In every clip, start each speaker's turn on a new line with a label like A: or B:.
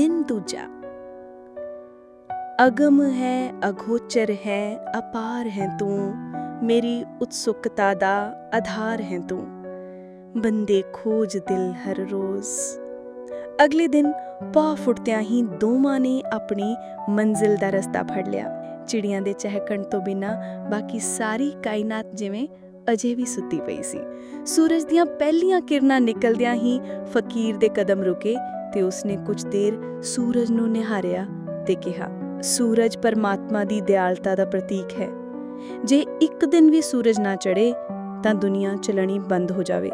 A: ਦਿਨ ਦੂਜਾ। ਅਗਮ ਹੈ, ਅਗੋਚਰ ਹੈ, ਅਪਾਰ ਹੈ ਤੂੰ, ਮੇਰੀ ਉਤਸੁਕਤਾ ਦਾ ਆਧਾਰ ਹੈ ਤੂੰ। ਬੰਦੇ ਖੋਜ ਦਿਲ ਹਰ ਰੋਜ਼। ਅਗਲੇ ਦਿਨ ਪਾ ਫੁੱਟਦਿਆਂ ਹੀ ਦੋਵਾਂ ਨੇ ਆਪਣੀ ਮੰਜ਼ਿਲ ਦਾ ਰਸਤਾ ਫੜ ਲਿਆ। ਚਿੜੀਆਂ ਦੇ ਚਹਿਕਣ ਤੋਂ ਬਿਨਾ ਬਾਕੀ ਸਾਰੀ ਕਾਇਨਾਤ ਜਿਵੇਂ ਅਜੇ ਵੀ ਸੁੱਤੀ ਪਈ ਸੀ। ਸੂਰਜ ਦੀਆਂ ਪਹਿਲੀਆਂ ਕਿਰਨਾਂ ਨਿਕਲਦਿਆਂ ਹੀ ਫਕੀਰ ਦੇ ਕਦਮ ਰੁਕੇ। ਤੇ ਉਸਨੇ ਕੁਝ ਦੇਰ ਸੂਰਜ ਨੂੰ ਨਿਹਾਰਿਆ ਤੇ ਕਿਹਾ, ਸੂਰਜ ਪਰਮਾਤਮਾ ਦੀ ਦਿਆਲਤਾ ਦਾ ਪ੍ਰਤੀਕ ਹੈ। ਜੇ ਇੱਕ ਦਿਨ ਵੀ ਸੂਰਜ ਨਾ ਚੜੇ ਤਾਂ ਦੁਨੀਆ ਚਲਣੀ ਬੰਦ ਹੋ ਜਾਵੇ।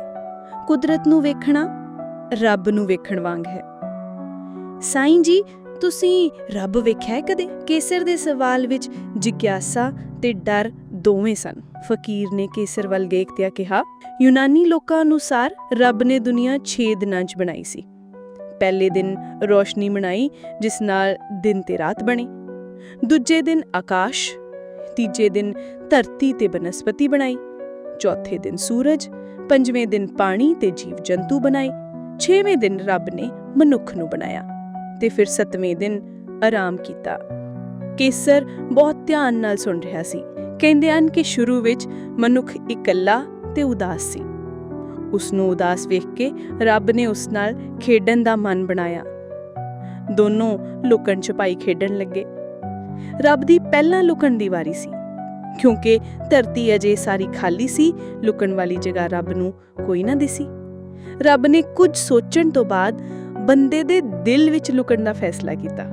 A: ਕੁਦਰਤ ਨੂੰ ਵੇਖਣਾ, ਰੱਬ ਨੂੰ ਵੇਖਣ ਵਾਂਗ ਹੈ। ਸਾਈਂ ਜੀ, ਤੁਸੀਂ ਰੱਬ ਵੇਖਿਆ ਕਦੇ? ਕੇਸਰ ਦੇ ਸਵਾਲ ਵਿੱਚ ਜਿਗਿਆਸਾ ਤੇ ਡਰ ਦੋਵੇਂ ਸਨ। ਫਕੀਰ ਨੇ ਕੇਸਰ ਵੱਲ ਦੇਖਦਿਆਂ ਕਿਹਾ, ਯੂਨਾਨੀ ਲੋਕਾਂ ਅਨੁਸਾਰ ਰੱਬ ਨੇ ਦੁਨੀਆ 6 ਦਿਨਾਂ 'ਚ ਬਣਾਈ ਸੀ। ਪਹਿਲੇ ਦਿਨ ਰੋਸ਼ਨੀ ਬਣਾਈ ਜਿਸ ਨਾਲ ਦਿਨ ਤੇ ਰਾਤ ਬਣੇ। ਦੂਜੇ ਦਿਨ ਆਕਾਸ਼, ਤੀਜੇ ਦਿਨ ਧਰਤੀ ਤੇ ਬਨਸਪਤੀ ਬਣਾਈ, ਚੌਥੇ ਦਿਨ ਸੂਰਜ, ਪੰਜਵੇਂ ਦਿਨ ਪਾਣੀ ਤੇ ਜੀਵ ਜੰਤੂ ਬਣਾਏ, ਛੇਵੇਂ ਦਿਨ ਰੱਬ ਨੇ ਮਨੁੱਖ ਨੂੰ ਬਣਾਇਆ ਤੇ ਫਿਰ ਸੱਤਵੇਂ ਦਿਨ ਆਰਾਮ ਕੀਤਾ। ਕੇਸਰ ਬਹੁਤ ਧਿਆਨ ਨਾਲ ਸੁਣ ਰਿਹਾ ਸੀ। ਕਹਿੰਦੇ ਹਨ ਕਿ ਸ਼ੁਰੂ ਵਿੱਚ ਮਨੁੱਖ ਇਕੱਲਾ ਤੇ ਉਦਾਸ ਸੀ। ਉਸ ਨੂੰ ਉਦਾਸ ਵੇਖ ਕੇ ਰੱਬ ਨੇ ਉਸ ਨਾਲ ਖੇਡਣ ਦਾ ਮਨ ਬਣਾਇਆ। ਦੋਨੋਂ ਲੁਕਣ ਛਪਾਈ ਖੇਡਣ ਲੱਗੇ। ਰੱਬ ਦੀ ਪਹਿਲਾਂ ਲੁਕਣ ਦੀ ਵਾਰੀ ਸੀ, ਕਿਉਂਕਿ ਧਰਤੀ ਅਜੇ ਸਾਰੀ ਖਾਲੀ ਸੀ, ਲੁਕਣ ਵਾਲੀ ਜਗ੍ਹਾ ਰੱਬ ਨੂੰ ਕੋਈ ਨਾ ਦਿਸੀ। ਰੱਬ ਨੇ ਕੁਝ ਸੋਚਣ ਤੋਂ ਬਾਅਦ ਬੰਦੇ ਦੇ ਦਿਲ ਵਿੱਚ ਲੁਕਣ ਦਾ ਫੈਸਲਾ ਕੀਤਾ।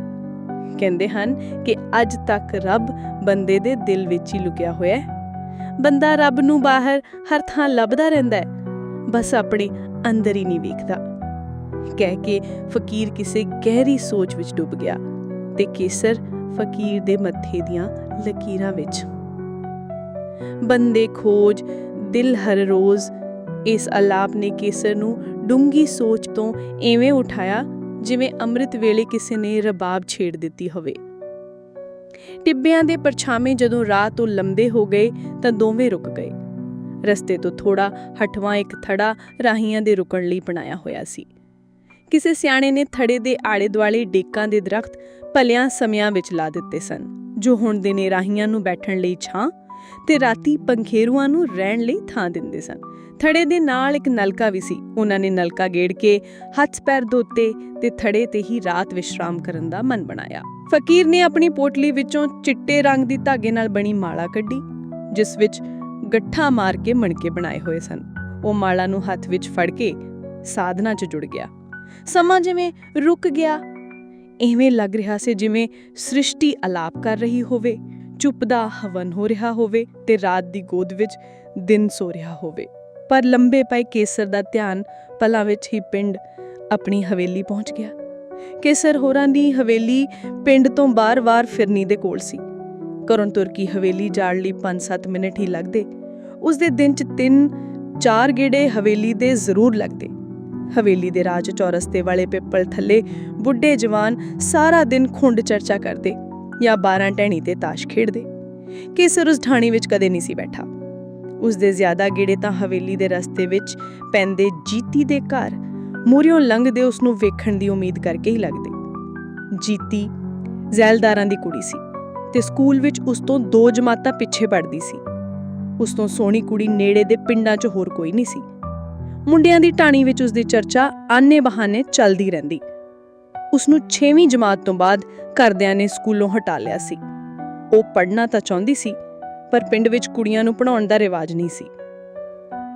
A: ਕਹਿੰਦੇ ਹਨ ਕਿ ਅੱਜ ਤੱਕ ਰੱਬ ਬੰਦੇ ਦੇ ਦਿਲ ਵਿੱਚ ਹੀ ਲੁਕਿਆ ਹੋਇਆ ਹੈ। ਬੰਦਾ ਰੱਬ ਨੂੰ ਬਾਹਰ ਹਰ ਥਾਂ ਲੱਭਦਾ ਰਹਿੰਦਾ ਹੈ। ਬਸ ਆਪਣੇ ਅੰਦਰ ਹੀ ਨਹੀਂ ਵੇਖਦਾ। ਕਹਿ ਕੇ ਫਕੀਰ ਕਿਸੇ ਗਹਿਰੀ ਸੋਚ ਵਿੱਚ ਡੁੱਬ ਗਿਆ ਤੇ ਕੇਸਰ ਫਕੀਰ ਦੇ ਮੱਥੇ ਦੀਆਂ ਲਕੀਰਾਂ ਵਿੱਚ। ਬੰਦੇ ਖੋਜ, ਦਿਲ ਹਰ ਰੋਜ਼ ਇਸ ਆਲਾਪ ਨੇ ਕੇਸਰ ਨੂੰ ਡੂੰਗੀ ਸੋਚ ਤੋਂ ਐਵੇਂ ਉਠਾਇਆ ਜਿਵੇਂ ਅੰਮ੍ਰਿਤ ਵੇਲੇ ਕਿਸੇ ਨੇ ਰਬਾਬ ਛੇੜ ਦਿੱਤੀ ਹੋਵੇ। ਟਿੱਬਿਆਂ ਦੇ ਪਰਛਾਵੇਂ ਜਦੋਂ ਰਾਹ ਤੋਂ ਲੰਬੇ ਹੋ ਗਏ ਤਾਂ ਦੋਵੇਂ ਰੁਕ ਗਏ। ਰਸਤੇ ਤੋਂ ਥੋੜਾ ਹਟਵਾ ਇੱਕ ਥੜਾ ਰਾਹੀਆਂ ਦੇ ਰੁਕਣ ਲਈ ਬਣਾਇਆ ਹੋਇਆ ਸੀ। ਕਿਸੇ ਸਿਆਣੇ ਨੇ ਥੜੇ ਦੇ ਆਲੇ ਦੁਆਲੇ ਡੇਕਾਂ ਦੇ ਦਰਖਤ ਭਲਿਆਂ ਸਮਿਆਂ ਵਿੱਚ ਲਾ ਦਿੱਤੇ ਸਨ, ਜੋ ਹੁਣ ਦਿਨੇ ਰਾਹੀਆਂ ਨੂੰ ਬੈਠਣ ਲਈ ਛਾਂ ਤੇ ਰਾਤੀ ਪੰਖੇਰੂਆਂ ਨੂੰ ਰਹਿਣ ਲਈ ਥਾਂ ਦਿੰਦੇ ਸਨ। ਥੜੇ ਦੇ ਨਾਲ ਇੱਕ ਨਲਕਾ ਵੀ ਸੀ। ਉਹਨਾਂ ਨੇ ਨਲਕਾ ਗੇੜ ਕੇ ਹੱਥ ਪੈਰ ਧੋਤੇ ਤੇ ਥੜੇ ਤੇ ਹੀ ਰਾਤ ਵਿਸ਼ਰਾਮ ਕਰਨ ਦਾ ਮਨ ਬਣਾਇਆ। ਫਕੀਰ ਨੇ ਆਪਣੀ ਪੋਟਲੀ ਵਿੱਚੋਂ ਚਿੱਟੇ ਰੰਗ ਦੀ ਧਾਗੇ ਨਾਲ ਬਣੀ ਮਾਲਾ ਕੱਢੀ, ਜਿਸ ਵਿੱਚ ਗੱਠਾਂ ਮਾਰ ਕੇ ਮਣਕੇ ਬਣਾਏ ਹੋਏ ਸਨ। ਉਹ ਮਾਲਾ ਨੂੰ ਹੱਥ ਵਿੱਚ ਫੜ ਕੇ ਸਾਧਨਾ 'ਚ ਜੁੜ ਗਿਆ। ਸਮਾਂ ਜਿਵੇਂ ਰੁਕ ਗਿਆ, ਐਵੇਂ ਲੱਗ ਰਿਹਾ ਸੀ ਜਿਵੇਂ ਸ੍ਰਿਸ਼ਟੀ ਆਲਾਪ ਕਰ ਰਹੀ ਹੋਵੇ, ਚੁੱਪ ਦਾ ਹਵਨ ਹੋ ਰਿਹਾ ਹੋਵੇ ਤੇ ਰਾਤ ਦੀ ਗੋਦ ਵਿੱਚ ਦਿਨ ਸੋ ਰਿਹਾ ਹੋਵੇ। ਪਰ ਲੰਬੇ ਪਏ ਕੇਸਰ ਦਾ ਧਿਆਨ ਪਲਾਂ ਵਿੱਚ ਹੀ ਪਿੰਡ ਆਪਣੀ ਹਵੇਲੀ ਪਹੁੰਚ ਗਿਆ। ਕੇਸਰ ਹੋਰਾਂ ਦੀ ਹਵੇਲੀ ਪਿੰਡ ਤੋਂ ਬਾਰ-ਬਾਰ ਫਿਰਨੀ ਦੇ ਕੋਲ ਸੀ। ਘਰੋਂ ਤੁਰਕੀ ਹਵੇਲੀ ਜਾਣ ਲਈ 5-7 ਮਿੰਟ ਹੀ ਲੱਗਦੇ। ਉਸ ਦੇ ਦਿਨ 'ਚ 3-4 ਗੇੜੇ ਹਵੇਲੀ ਦੇ ਜ਼ਰੂਰ ਲੱਗਦੇ। ਹਵੇਲੀ ਦੇ ਰਾਜ ਚੌਰਸਤੇ ਵਾਲੇ ਪਿੱਪਲ ਥੱਲੇ ਬੁੱਢੇ ਜਵਾਨ ਸਾਰਾ ਦਿਨ ਖੁੰਡ ਚਰਚਾ ਕਰਦੇ ਜਾਂ 12 ਟਹਿਣੀ ਤੇ ਤਾਸ਼ ਖੇਡਦੇ। ਕੇਸਰ ਉਸ ਢਾਣੀ ਵਿੱਚ ਕਦੇ ਨਹੀਂ ਸੀ ਬੈਠਾ। ਉਸ ਦੇ ਜ਼ਿਆਦਾ ਗੇੜੇ ਤਾਂ ਹਵੇਲੀ ਦੇ ਰਸਤੇ ਵਿੱਚ ਪੈਂਦੇ ਜੀਤੀ ਦੇ ਘਰ ਮੂਰਿਓਂ ਲੰਘਦੇ ਉਸ ਨੂੰ ਵੇਖਣ ਦੀ ਉਮੀਦ ਕਰਕੇ ਹੀ ਲੱਗਦੇ। ਜੀਤੀ ਜ਼ੈਲਦਾਰਾਂ ਦੀ ਕੁੜੀ ਸੀ ਤੇ ਸਕੂਲ ਵਿੱਚ ਉਸ ਤੋਂ ਦੋ ਜਮਾਤਾਂ ਪਿੱਛੇ ਪੜਦੀ ਸੀ। ਉਸ ਤੋਂ ਸੋਹਣੀ ਕੁੜੀ ਨੇੜੇ ਦੇ ਪਿੰਡਾਂ 'ਚ ਹੋਰ ਕੋਈ ਨਹੀਂ ਸੀ। ਮੁੰਡਿਆਂ ਦੀ ਟਾਣੀ ਵਿੱਚ ਉਸ ਦੀ ਚਰਚਾ ਆਨੇ ਬਹਾਨੇ ਚੱਲਦੀ ਰਹਿੰਦੀ। ਉਸ ਨੂੰ 6ਵੀਂ ਜਮਾਤ ਤੋਂ ਬਾਅਦ ਘਰਦਿਆਂ ਨੇ ਸਕੂਲੋਂ ਹਟਾ ਲਿਆ ਸੀ। ਉਹ ਪੜ੍ਹਨਾ ਤਾਂ ਚਾਹੁੰਦੀ ਸੀ, ਪਰ ਪਿੰਡ ਵਿੱਚ ਕੁੜੀਆਂ ਨੂੰ ਪੜਾਉਣ ਦਾ ਰਿਵਾਜ ਨਹੀਂ ਸੀ।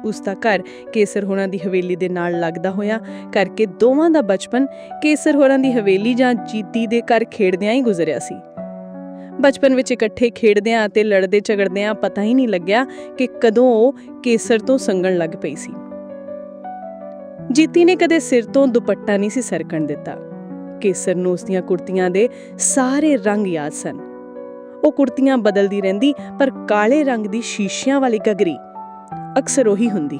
A: ਉਸ ਦਾ ਘਰ ਕੇਸਰ ਹੋਰਾਂ ਦੀ ਹਵੇਲੀ ਦੇ ਨਾਲ ਲੱਗਦਾ ਹੋਇਆ, ਕਰਕੇ ਦੋਵਾਂ ਦਾ ਬਚਪਨ ਕੇਸਰ ਹੋਰਾਂ ਦੀ ਹਵੇਲੀ ਜਾਂ ਜੀਤੀ ਦੇ ਘਰ ਖੇਡਦਿਆਂ ਹੀ ਗੁਜ਼ਰਿਆ ਸੀ। ਬਚਪਨ ਵਿੱਚ ਇਕੱਠੇ ਖੇਡਦਿਆਂ ਅਤੇ ਲੜਦੇ ਝਗੜਦਿਆਂ ਪਤਾ ਹੀ ਨਹੀਂ ਲੱਗਿਆ ਕਿ ਕਦੋਂ ਉਹ ਕੇਸਰ ਤੋਂ ਸੰਗਣ ਲੱਗ ਪਈ ਸੀ। ਜੀਤੀ ਨੇ ਕਦੇ ਸਿਰ ਤੋਂ ਦੁਪੱਟਾ ਨਹੀਂ ਸੀ ਸਰਕਣ ਦਿੱਤਾ। ਕੇਸਰ ਨੂੰ ਉਸ ਦੀਆਂ ਕੁੜਤੀਆਂ ਦੇ ਸਾਰੇ ਰੰਗ ਯਾਦ ਸਨ। ਉਹ ਕੁੜਤੀਆਂ ਬਦਲਦੀ ਰਹਿੰਦੀ, ਪਰ ਕਾਲੇ ਰੰਗ ਦੀ ਸ਼ੀਸ਼ਿਆਂ ਵਾਲੀ ਗਗਰੀ ਅਕਸਰ ਉਹੀ ਹੁੰਦੀ।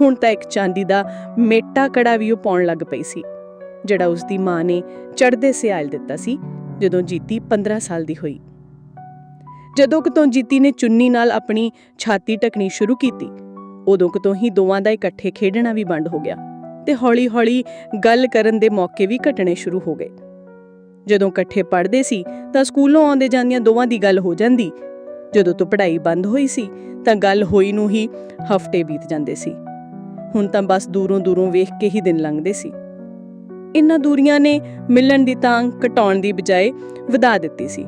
A: ਹੁਣ ਤਾਂ ਇੱਕ ਚਾਂਦੀ ਦਾ ਮੇਟਾ ਕੜਾ ਵੀ ਉਹ ਪਾਉਣ ਲੱਗ ਪਈ ਸੀ, ਜਿਹੜਾ ਉਸ ਦੀ ਮਾਂ ਨੇ ਚੜਦੇ ਸਿਆਲ ਦਿੱਤਾ ਸੀ। ਜਦੋਂ ਜੀਤੀ 15 ਸਾਲ ਦੀ ਹੋਈ। ਜਦੋਂ ਕਿਤੋਂ ਜੀਤੀ ਨੇ ਚੁੰਨੀ ਨਾਲ ਆਪਣੀ ਛਾਤੀ ਟਕਣੀ ਸ਼ੁਰੂ ਕੀਤੀ, ਉਦੋਂ ਕਿਤੋਂ ਹੀ ਦੋਵਾਂ ਦਾ ਇਕੱਠੇ ਖੇਡਣਾ ਵੀ ਬੰਦ ਹੋ ਗਿਆ ਤੇ ਹੌਲੀ-ਹੌਲੀ ਗੱਲ ਕਰਨ ਦੇ ਮੌਕੇ ਵੀ ਘਟਣੇ ਸ਼ੁਰੂ ਹੋ ਗਏ। ਜਦੋਂ ਇਕੱਠੇ ਪੜ੍ਹਦੇ ਸੀ ਤਾਂ ਸਕੂਲੋਂ ਆਉਂਦੇ ਜਾਂਦੀਆਂ ਦੋਵਾਂ ਦੀ ਗੱਲ ਹੋ ਜਾਂਦੀ। ਜਦੋਂ ਤੋਂ ਪੜ੍ਹਾਈ ਬੰਦ ਹੋਈ ਸੀ ਤਾਂ ਗੱਲ ਹੋਈ ਨੂੰ ਹੀ ਹਫ਼ਤੇ ਬੀਤ ਜਾਂਦੇ ਸੀ। ਹੁਣ ਤਾਂ ਬਸ ਦੂਰੋਂ ਦੂਰੋਂ ਵੇਖ ਕੇ ਹੀ ਦਿਨ ਲੰਘਦੇ ਸੀ। ਇਨ੍ਹਾਂ ਦੂਰੀਆਂ ਨੇ ਮਿਲਣ ਦੀ ਤਾਂਗ ਘਟਾਉਣ ਦੀ ਬਜਾਏ ਵਧਾ ਦਿੱਤੀ ਸੀ।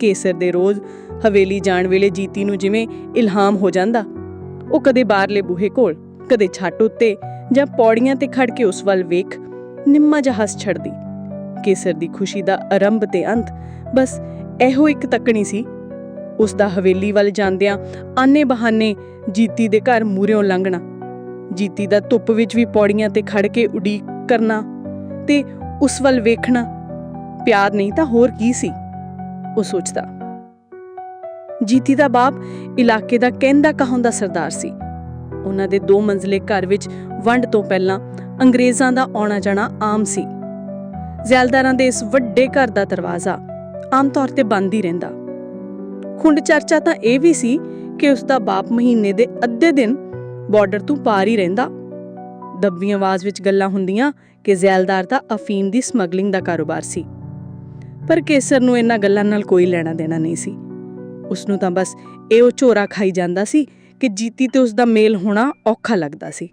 A: ਕੇਸਰ ਦੇ ਰੋਜ਼ ਹਵੇਲੀ ਜਾਣ ਵੇਲੇ ਜੀਤੀ ਨੂੰ ਜਿਵੇਂ ਇਲਹਾਮ ਹੋ ਜਾਂਦਾ, ਉਹ ਕਦੇ ਬਾਹਰਲੇ ਬੂਹੇ ਕੋਲ, ਕਦੇ ਛੱਟ ਉੱਤੇ ਜਾਂ ਪੌੜੀਆਂ ਤੇ ਖੜ ਕੇ ਉਸ ਵੱਲ ਵੇਖ ਨਿੰਮਾ ਜਿਹਾ ਹੱਸ ਛੱਡਦੀ। ਕੇਸਰ ਦੀ ਖੁਸ਼ੀ ਦਾ ਆਰੰਭ ਤੇ ਅੰਤ ਬਸ ਇਹੋ ਇੱਕ ਤੱਕਣੀ ਸੀ। ਉਸ ਦਾ ਹਵੇਲੀ ਵੱਲ ਜਾਂਦਿਆਂ ਆਨੇ ਬਹਾਨੇ ਜੀਤੀ ਦੇ ਘਰ ਮੂਰਿਓਂ ਲੰਘਣਾ, ਜੀਤੀ ਦਾ ਧੁੱਪ ਵਿੱਚ ਵੀ ਪੌੜੀਆਂ ਤੇ ਖੜ ਕੇ ਉਡੀਕ ਕਰਨਾ ਤੇ ਉਸ ਵੱਲ ਵੇਖਣਾ, ਪਿਆਰ ਨਹੀਂ ਤਾਂ ਹੋਰ ਕੀ ਸੀ? ਉਹ ਸੋਚਦਾ। ਜੀਤੀ ਦਾ ਬਾਪ ਇਲਾਕੇ ਦਾ ਕਹਿੰਦਾ ਕਹਾਉਂਦਾ ਸਰਦਾਰ ਸੀ। ਉਹਨਾਂ ਦੇ ਦੋ ਮੰਜ਼ਲੇ ਘਰ ਵਿੱਚ ਵੰਡ ਤੋਂ ਪਹਿਲਾਂ ਅੰਗਰੇਜ਼ਾਂ ਦਾ ਆਉਣਾ ਜਾਣਾ ਆਮ ਸੀ। ਜ਼ੈਲਦਾਰਾਂ ਦੇ ਇਸ ਵੱਡੇ ਘਰ ਦਾ ਦਰਵਾਜ਼ਾ ਆਮ ਤੌਰ ਤੇ ਬੰਦ ਹੀ ਰਹਿੰਦਾ। ਖੁੰਡ ਚਰਚਾ ਤਾਂ ਇਹ ਵੀ ਸੀ ਕਿ ਉਸ ਦਾ ਬਾਪ ਮਹੀਨੇ ਦੇ ਅੱਧੇ ਦਿਨ ਬਾਰਡਰ ਤੋਂ ਪਾਰ ਹੀ ਰਹਿੰਦਾ ਦੱਬੀ ਆਵਾਜ਼ ਵਿੱਚ ਗੱਲਾਂ ਹੁੰਦੀਆਂ ਕਿ ਜ਼ੈਲਦਾਰ ਦਾ ਅਫੀਮ ਦੀ ਸਮਗਲਿੰਗ ਦਾ ਕਾਰੋਬਾਰ ਸੀ। ਪਰ ਕੇਸਰ ਨੂੰ ਇਹਨਾਂ ਗੱਲਾਂ ਨਾਲ ਕੋਈ ਲੈਣਾ ਦੇਣਾ ਨਹੀਂ ਸੀ। ਉਸ ਨੂੰ ਤਾਂ ਬਸ ਇਹ ਉਹ ਝੋਰਾ ਖਾਈ ਜਾਂਦਾ ਸੀ ਕਿ ਜੀਤੀ ਤੇ ਉਸ ਦਾ ਮੇਲ ਹੋਣਾ ਔਖਾ ਲੱਗਦਾ ਸੀ।